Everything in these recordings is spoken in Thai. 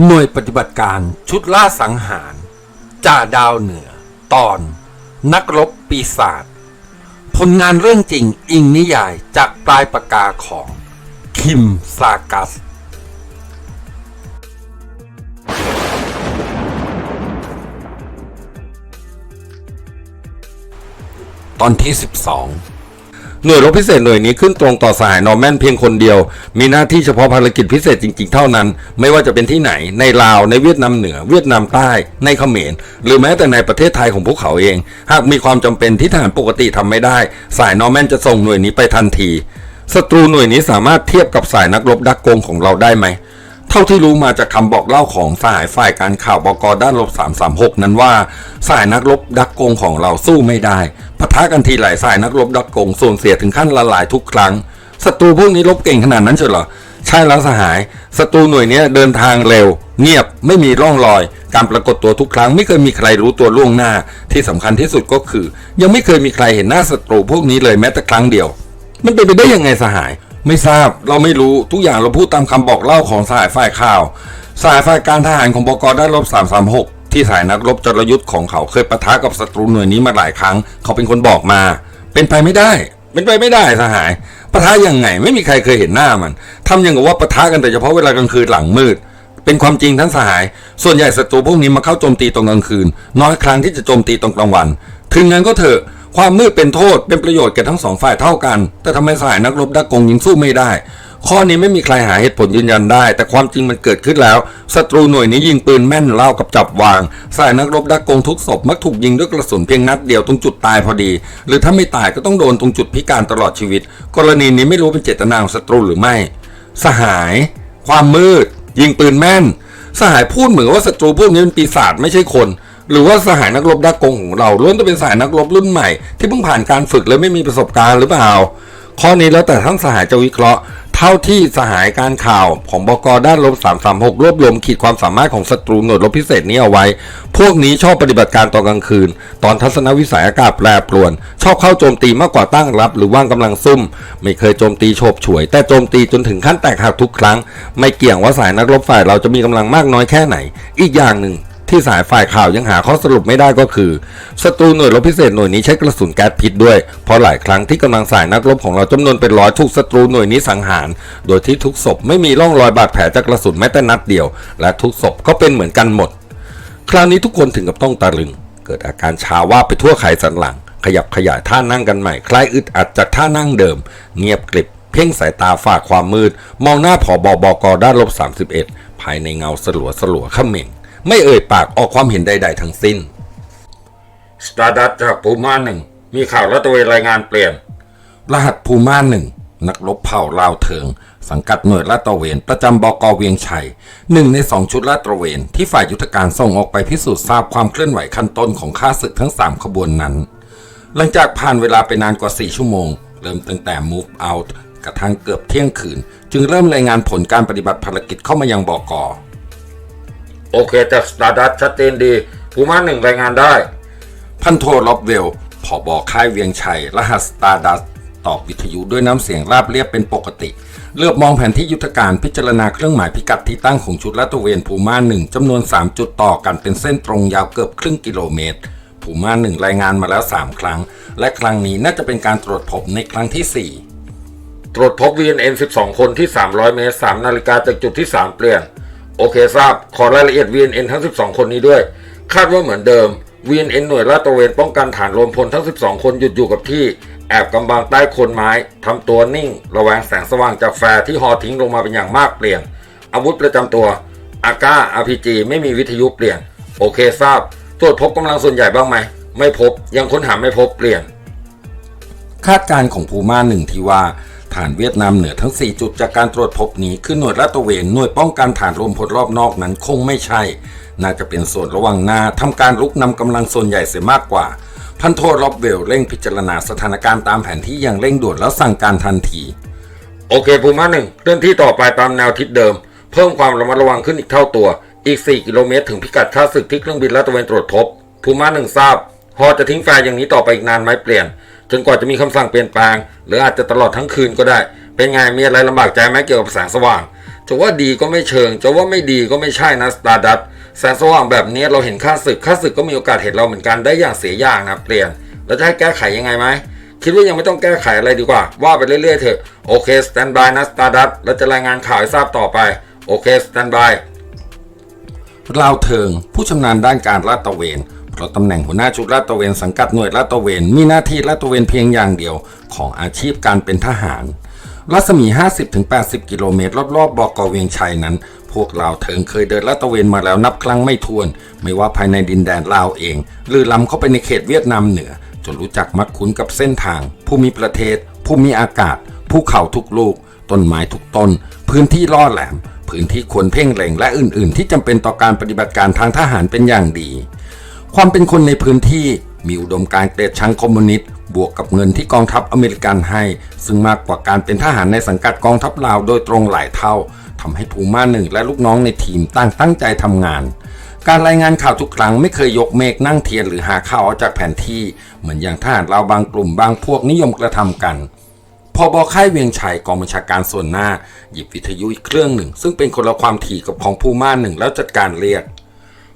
หน่วยปฏิบัติการชุดล่าสังหาร จ่าดาวเหนือ ตอน นักรบปีศาจผลงานเรื่องจริงอิงนิยายจากปลายปากกาของ คิมซากัส ตอนที่ 12 หน่วยรบพิเศษหน่วยนี้ขึ้นตรงต่อสหายนอร์แมนเพียงคนเดียว มีหน้าที่เฉพาะภารกิจพิเศษจริงๆ เท่านั้น ไม่ว่าจะเป็นที่ไหน ในลาว ในเวียดนามเหนือ เวียดนามใต้ ในเขมร หรือแม้แต่ในประเทศไทยของพวกเขาเอง หากมีความจำเป็นที่ทหารปกติทำไม่ได้ สายนอร์แมนจะส่งหน่วยนี้ไปทันที ศัตรูหน่วยนี้สามารถเทียบกับสายนักรบดักโกงของเราได้ไหม เท่าที่รู้มาจากคำบอกเล่าของสหายฝ่ายการข่าวบกด้านลบ 336 นั้นว่าสายนักรบดักโกงของเราสู้ไม่ได้ปะทะกันทีหลายสายนักรบดักโกงสูญเสียถึงขั้นละลายทุกครั้งศัตรูพวกนี้รบเก่งขนาดนั้นเชียวเหรอใช่แล้วสหายศัตรูหน่วยนี้เดินทางเร็ว เงียบไม่มีร่องรอย การปรากฏตัวทุกครั้งไม่เคยมีใครรู้ตัวล่วงหน้า ที่สำคัญที่สุดก็คือ ยังไม่เคยมีใครเห็นหน้าศัตรูพวกนี้เลยแม้แต่ครั้งเดียว มันเป็นไปได้ยังไงสหาย ไม่ทราบเราไม่รู้ทุกอย่างเราพูดตามคำบอกเล่าของสายฝ่ายข่าว สายฝ่ายการทหารของบกได้ลบ336 ที่สายนักรบจรยุทธ์ของเขาเคยปะทะกับศัตรูหน่วยนี้มาหลายครั้ง เขาเป็นคนบอกมา เป็นไปไม่ได้ เป็นไปไม่ได้สหายปะทะยังไงไม่มีใครเคยเห็นหน้ามันทำอย่างกับว่าปะทะกันแต่เฉพาะเวลากลางคืนหลังมืด เป็นความจริงทั้งสหาย ส่วนใหญ่ศัตรูพวกนี้มาเข้าโจมตีตอนกลางคืน น้อยครั้งที่จะโจมตีตอนกลางวัน ถึงงั้นก็เถอะ ความมืดเป็นโทษเป็นประโยชน์แก่ทั้งสองฝ่ายเท่ากัน แต่ทำไมสายนักรบดักกงยิงสู้ไม่ได้ ข้อนี้ไม่มีใครหาเหตุผลยืนยันได้ แต่ความจริงมันเกิดขึ้นแล้วศัตรูหน่วยนี้ยิงปืนแม่นเล่ากับจับวาง สายนักรบดักกงทุกศพมักถูกยิงด้วยกระสุนเพียงนัดเดียวตรงจุดตายพอดี หรือถ้าไม่ตายก็ต้องโดนตรงจุดพิการตลอดชีวิต กรณีนี้ไม่รู้เป็นเจตนาของศัตรูหรือไม่ สหาย ความมืด ยิงปืนแม่น สหายพูดเหมือนว่าศัตรูพวกนี้เป็นปีศาจไม่ใช่คน หรือว่าสหายนักรบดักกงของเราล้วนจะเป็นสายนักรบรุ่นใหม่ที่เพิ่งผ่านการฝึกและไม่มีประสบการณ์หรือเปล่า ข้อนี้แล้วแต่ทั้งสหายจะวิเคราะห์ เท่าที่สหายการข่าวของบกด้านลบ 336 รวบรวมขีดความสามารถของศัตรูหน่วยรบพิเศษนี้เอาไว้ พวกนี้ชอบปฏิบัติการตอนกลางคืน ตอนทัศนวิสัยอากาศแปรปรวน ชอบเข้าโจมตีมากกว่าตั้งรับ หรือว่างกำลังซุ่ม ไม่เคยโจมตีโฉบฉวย แต่โจมตีจนถึงขั้นแตกหักทุกครั้ง ไม่เกี่ยงว่าสายนักรบฝ่ายเราจะมีกำลังมากน้อยแค่ไหน อีกอย่างหนึ่ง ที่สายฝ่ายข่าวยังหาข้อสรุปไม่ได้ก็คือศัตรูหน่วยรบพิเศษหน่วยนี้ใช้กระสุนแก๊สพิษด้วย เพราะหลายครั้งที่กำลังสายนักรบของเราจำนวนเป็นร้อยถูกศัตรูหน่วยนี้สังหาร โดยที่ทุกศพไม่มีร่องรอยบาดแผลจากกระสุนแม้แต่นัดเดียว และทุกศพก็เป็นเหมือนกันหมด คราวนี้ทุกคนถึงกับต้องตะลึง เกิดอาการชาว่าไปทั่วไขสันหลัง ขยับขยายท่านั่งกันใหม่คล้ายอึดอัดจากท่านั่งเดิม เงียบกริบเพ่งสายตาฝ่าความมืด มองหน้าผอบอบกด้านลบ31 ภายในเงาสลัวสลัวเขม่ง ไม่เอ่ยปากออกความเห็นใด ๆ ทั้งสิ้นสตาร์ดัตจากภูมาหนึ่งมีข่าวและตระเวนรายงานเปลี่ยน รหัสภูมาหนึ่งนักรบเผ่าลาวเถิง สังกัดหน่วยลาดตระเวน ประจำบกเวียงชัยหนึ่งในสองชุดลาดตระเวน ที่ฝ่ายยุทธการส่งออกไปพิสูจน์ทราบความเคลื่อนไหวขั้นต้นของข้าศึกทั้ง 3 ขบวนนั้น หลังจากผ่านเวลาไปนานกว่า 4 ชั่วโมง เริ่มตั้งแต่ move out กระทั่งเกือบเที่ยงคืน จึงเริ่มรายงานผลการปฏิบัติภารกิจเข้ามายังบก โอเคจากสตาร์ดัตชัดเจนดีภูมาหนึ่งรายงานได้ พันโทล็อบเวลผอบอค่ายเวียงชัย รหัสสตาร์ดัสตอบวิทยุด้วยน้ำเสียงราบเรียบเป็นปกติ เลือบมองแผนที่ยุทธการพิจารณาเครื่องหมายพิกัดที่ตั้งของชุดลาดตระเวนภูมาหนึ่งจำนวน 3 จุดต่อกันเป็นเส้นตรงยาวเกือบครึ่งกิโลเมตรภูมาหนึ่งรายงานมาแล้ว 3 ครั้ง และครั้งนี้น่าจะเป็นการตรวจพบในครั้งที่ 4 ตรวจพบ VNN 12 คนที่ 300 เมตร 3 นาฬิกาจากจุดที่ 3 เปลี่ยน โอเคทราบ ขอรายละเอียด VNN ทั้ง 12 คนนี้ด้วย คาดว่าเหมือนเดิม VNN หน่วยลาดตระเวนป้องกันฐานรวมพลทั้ง 12 คนหยุดอยู่กับที่ แอบกำบังใต้โคนไม้ทำตัวนิ่ง ระแวงแสงสว่างจากแฟร์ที่ฮอทิ้งลงมาเป็นอย่างมากเปลี่ยน อาวุธประจำตัวอาก้า RPG ไม่มีวิทยุเปลี่ยน โอเคทราบ ตรวจพบกำลังส่วนใหญ่บ้างไหม ไม่พบ ยังค้นหาไม่พบเปลี่ยน คาดการณ์ของภูมาหนึ่งที่ว่า ฐานเวียดนามเหนือทั้ง 4 จุดจากการตรวจพบนี้คือหน่วยลาดตระเวนหน่วยป้องกันฐานรวมพลรอบนอกนั้นคงไม่ใช่ น่าจะเป็นส่วนระว่างหน้าทำการลุกนำกำลังส่วนใหญ่เสียมากกว่า พันโทลอบเวลเร่งพิจารณาสถานการณ์ตามแผนที่อย่างเร่งด่วนแล้วสั่งการทันที โอเคภูมาหนึ่งเคลื่อนที่ต่อไปตามแนวทิศเดิม เพิ่มความระมัดระวังขึ้นอีกเท่าตัวอีก 4 กิโลเมตรถึงพิกัดค่าศึกที่เครื่องบินลาดตระเวนตรวจพบภูมาหนึ่งทราบฮอจะทิ้งแฟร์อย่างนี้ต่อไปอีกนานไหมเปลี่ยน จนกว่าจะมีคำสั่งเปลี่ยนแปลง หรืออาจจะตลอดทั้งคืนก็ได้ เป็นไงมีอะไรลำบากใจไหมเกี่ยวกับแสงสว่างจะว่าดีก็ไม่เชิง จะว่าไม่ดีก็ไม่ใช่นะสตาร์ดัตแสงสว่างแบบนี้เราเห็นค่าศึกค่าศึกก็มีโอกาสเห็นเราเหมือนกันได้อย่างเสียอย่างนะเปลี่ยนเราจะให้แก้ไขยังไงไหมคิดว่ายังไม่ต้องแก้ไขอะไรดีกว่า ว่าไปเรื่อยๆเถอะโอเคสแตนบายนะสตาร์ดัตเราจะรายงานข่าวให้ทราบต่อไปโอเคสแตนบายราวเทิงผู้ชำนาญด้านการลาดตระเวน เพราะตำแหน่งหัวหน้าชุดลาดตระเวนสังกัดหน่วยลาดตระเวนมีหน้าที่ลาดตระเวนเพียงอย่างเดียวของอาชีพการเป็นทหาร รัศมี 50-80 กิโลเมตร รอบๆบอกอเวียงชัยนั้น พวกลาวเทิงเคยเดินลาดตระเวนมาแล้วนับครั้งไม่ถ้วน ไม่ว่าภายในดินแดนลาวเอง หรือล้ำเข้าไปในเขตเวียดนามเหนือ จนรู้จักมักคุ้นกับเส้นทาง ภูมิประเทศ ภูมิอากาศ ภูเขาทุกลูก ต้นไม้ทุกต้น พื้นที่ล่อแหลม พื้นที่ควรเพ่งเล็งและอื่น ๆ ที่จำเป็นต่อการปฏิบัติการทางทหารเป็นอย่างดี ความเป็นคนในพื้นที่มีอุดมการณ์เกลียดชังคอมมิวนิสต์บวกกับเงินที่กองทัพอเมริกันให้ ซึ่งมากกว่าการเป็นทหารในสังกัดกองทัพลาวโดยตรงหลายเท่าทำให้ภูมาหนึ่งและลูกน้องในทีมตั้งตั้งใจทำงาน การรายงานข่าวทุกครั้งไม่เคยยกเมฆนั่งเทียนหรือหาข่าวออกจากแผนที่ เหมือนอย่างทหารลาวบางกลุ่มบางพวกนิยมกระทำกันพอบอค่ายเวียงชัยกองบัญชาการส่วนหน้า หยิบวิทยุอีกเครื่องหนึ่ง ซึ่งเป็นคนละความถี่กับของภูมาหนึ่งแล้วจัดการเรียก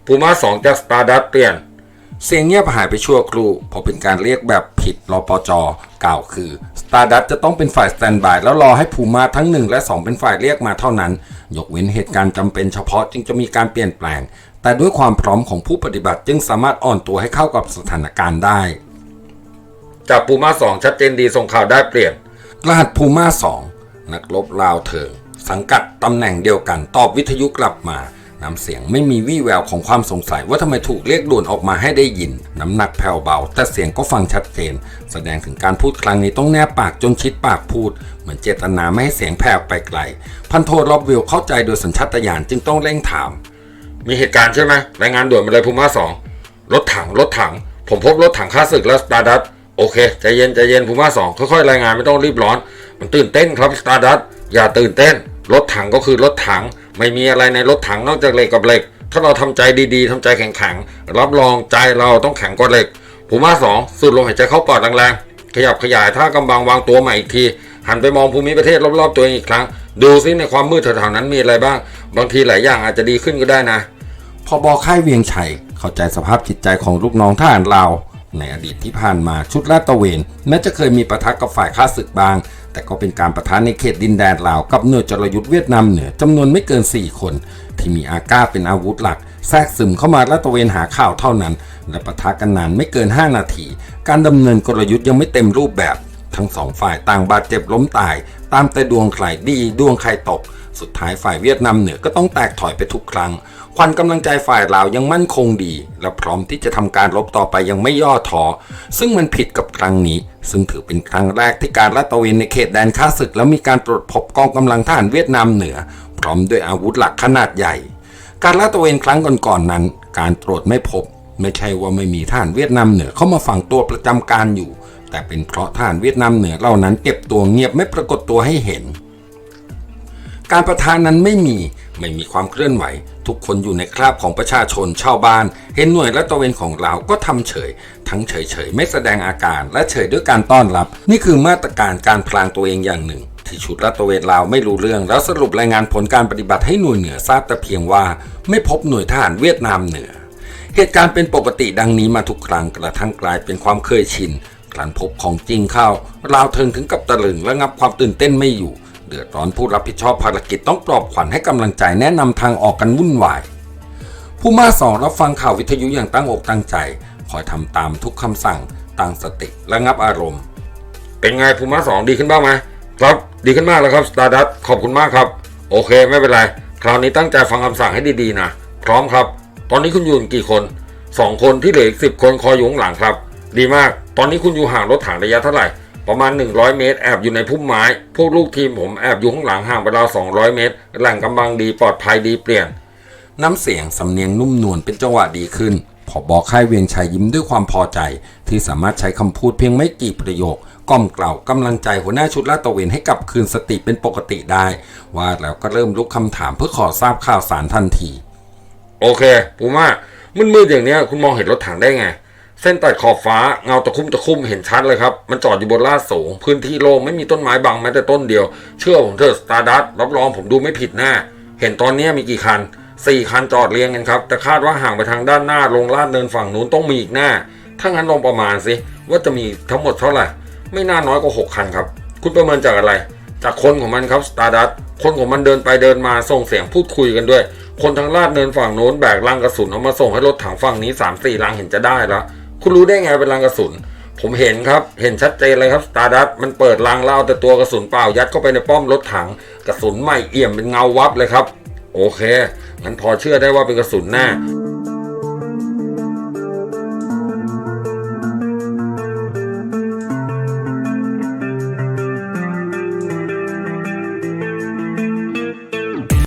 ภูมาสองจากสตาร์ดัตเปลี่ยน เสียงเงียบหายไปชั่วครู่เพราะเป็นการเรียกแบบผิดรอปจกล่าวคือสตาร์ดัตจะต้องเป็นฝ่ายสแตนบายแล้วรอให้ภูมาทั้ง 1 และ 2 เป็นฝ่ายเรียกมาเท่านั้น ยกเว้นเหตุการณ์จำเป็นเฉพาะจึงจะมีการเปลี่ยนแปลง แต่ด้วยความพร้อมของผู้ปฏิบัติจึงสามารถอ่อนตัวให้เข้ากับสถานการณ์ได้ จากภูมาสองชัดเจนดีส่งข่าวได้เปลี่ยนรหัสภูมาสองนักรบลาวเถิงสังกัดตำแหน่งเดียวกันตอบวิทยุกลับมา น้ำเสียงไม่มีวี่แววของความสงสัยว่าทำไมถูกเรียกด่วนออกมาให้ได้ยิน น้ำหนักแผ่วเบา แต่เสียงก็ฟังชัดเจน แสดงถึงการพูดครั้งนี้ต้องแนบปากจนชิดปากพูด เหมือนเจตนาไม่ให้เสียงแผ่วไปไกล พันโทรอบวิวเข้าใจโดยสัญชาตญาณจึงต้องเร่งถาม มีเหตุการณ์ใช่ไหมรายงานด่วนมาเลยภูมาสองรถถังรถถัง ผมพบรถถังค่าศึกและสตาร์ดัตโอเคใจเย็นใจเย็นภูมาสองค่อยๆรายงานไม่ต้องรีบร้อน มันตื่นเต้นครับสตาร์ดัตอย่าตื่นเต้น รถถังก็คือรถถัง ไม่มีอะไรในรถถังนอกจากเหล็กกับเหล็ก ถ้าเราทำใจดีๆทำใจแข็งๆ รับรองใจเราต้องแข็งกว่าเหล็กภูมาสองสูดลมหายใจเข้าปอดแรงๆ ขยับขยายท่ากำบังวางตัวใหม่อีกที หันไปมองภูมิประเทศรอบๆตัวเองอีกครั้ง ดูซิในความมืดแถวๆนั้นมีอะไรบ้าง บางทีหลายอย่างอาจจะดีขึ้นก็ได้นะพอบอค่ายเวียงชัยเข้าใจสภาพจิตใจของลูกน้องทหารลาว ในอดีตที่ผ่านมาชุดลาดตระเวนแม้จะเคยมีปะทะกับฝ่ายข้าศึกบาง แต่ก็เป็นการปะทะในเขตดินแดนลาวกับหน่วยจรยุทธ์เวียดนามเหนือจำนวนไม่เกิน 4 คน ที่มีอาก้าเป็นอาวุธหลัก แทรกซึมเข้ามาลาดตระเวนหาข่าวเท่านั้น และปะทะกันนานไม่เกิน 5 นาที การดำเนินกลยุทธ์ยังไม่เต็มรูปแบบ ทั้งสองฝ่ายต่างบาดเจ็บล้มตาย ตามแต่ดวงใครดีดวงใครตก สุดท้ายฝ่ายเวียดนามเหนือก็ต้องแตกถอยไปทุกครั้ง ควันกำลังใจฝ่ายลาวยังมั่นคงดี และพร้อมที่จะทำการรบต่อไปยังไม่ย่อท้อซึ่งมันผิดกับครั้งนี้ ซึ่งถือเป็นครั้งแรกที่การลาดตระเวนในเขตแดนข้าศึก แล้วมีการตรวจพบกองกำลังทหารเวียดนามเหนือ พร้อมด้วยอาวุธหลักขนาดใหญ่ การลาดตระเวนครั้งก่อนๆนั้น การตรวจไม่พบ ไม่ใช่ว่าไม่มีทหารเวียดนามเหนือเข้ามาฝังตัวประจำการอยู่ แต่เป็นเพราะทหารเวียดนามเหนือเหล่านั้นเก็บตัวเงียบไม่ปรากฏตัวให้เห็น การประทานนั้นไม่มี ไม่มีความเคลื่อนไหว ทุกคนอยู่ในคราบของประชาชนชาวบ้าน เห็นหน่วยและตะเวนของเราก็ทำเฉย ทั้งเฉยเฉยไม่แสดงอาการ และเฉยด้วยการต้อนรับ นี่คือมาตรการการพลางตัวเองอย่างหนึ่ง ที่ชุดรัตระเวนลาวไม่รู้เรื่อง แล้วสรุปรายงานผลการปฏิบัติให้หน่วยเหนือทราบแต่เพียงว่า ไม่พบหน่วยทหารเวียดนามเหนือ เหตุการณ์เป็นปกติดังนี้มาทุกครั้งกระทั่งกลายเป็นความเคยชินครั้นพบของจริงเข้าลาวเทิงถึงกับตะลึงและงับความตื่นเต้นไม่อยู่ เดือดร้อนผู้รับผิดชอบภารกิจต้องปลอบขวัญให้กำลังใจแนะนำทางออกกันวุ่นวาย ผู้มาสองรับฟังข่าววิทยุอย่างตั้งอกตั้งใจ คอยทำตามทุกคำสั่งตั้งสติและงับอารมณ์ เป็นไงภูมาสองดีขึ้นบ้างไหมครับดีขึ้นมากแล้วครับสตาร์ดัตขอบคุณมากครับ โอเคไม่เป็นไร คราวนี้ตั้งใจฟังคำสั่งให้ดีๆนะ พร้อมครับ ตอนนี้คุณอยู่กี่คนสองคนที่เหลืออีกสิบคนคอยอยู่ข้างหลังครับ ดีมาก ตอนนี้คุณอยู่ห่างรถถังระยะเท่าไหร่ ประมาณ 100 เมตร แอบอยู่ในพุ่มไม้ พวกลูกทีมผมแอบอยู่ข้างหลังห่างไปราว200 เมตรแหล่งกำบังดีปลอดภัยดีเปลี่ยน น้ำเสียงสำเนียงนุ่มนวลเป็นจังหวะดีขึ้นพอบอกค่ายเวียงชัยยิ้มด้วยความพอใจ ที่สามารถใช้คำพูดเพียงไม่กี่ประโยคกล่อมกล่าวกำลังใจหัวหน้าชุดลาดตระเวนให้กลับคืนสติเป็นปกติได้ ว่าแล้วก็เริ่มลุกคำถามเพื่อขอทราบข่าวสารทันที โอเคปูม่ามืดๆอย่างเนี้ยคุณมองเห็นรถถังได้ไง เส้นตัดขอบฟ้าเงาตะคุ่มตะคุ่มเห็นชัดเลยครับ มันจอดอยู่บนลาดสูง พื้นที่โล่งไม่มีต้นไม้บังแม้แต่ต้นเดียว เชื่อผมเถอะสตาร์ดัสรับรองผมดูไม่ผิดแน่เห็นตอนนี้มีกี่คันสี่คันจอดเรียงกันครับ แต่คาดว่าห่างไปทางด้านหน้าลงลาดเนินฝั่งนู้นต้องมีอีกหน้า ถ้างั้นลองประมาณสิว่าจะมีทั้งหมดเท่าไหร่ ไม่น่าน้อยกว่าหกคันครับ คุณประเมินจากอะไร จากคนของมันครับสตาร์ดัสคนของมันเดินไปเดินมาส่งเสียงพูดคุยกันด้วย คนทางลาดเนินฝั่งโน้นแบกลังกระสุนเอามาส่งให้รถถังฝั่งนี้3ามสี่ลังเห็นจะได้แล้ว คุณรู้ได้ไงเป็นลังกระสุน ผมเห็นครับ เห็นชัดเจนเลยครับสตาร์ดัตมันเปิดลังแล้วเอาแต่ตัวกระสุนเปล่ายัดเข้าไปในป้อมรถถัง กระสุนใหม่เอี่ยมเป็นเงาวับเลยครับ โอเคงั้นพอเชื่อได้ว่าเป็นกระสุนแน่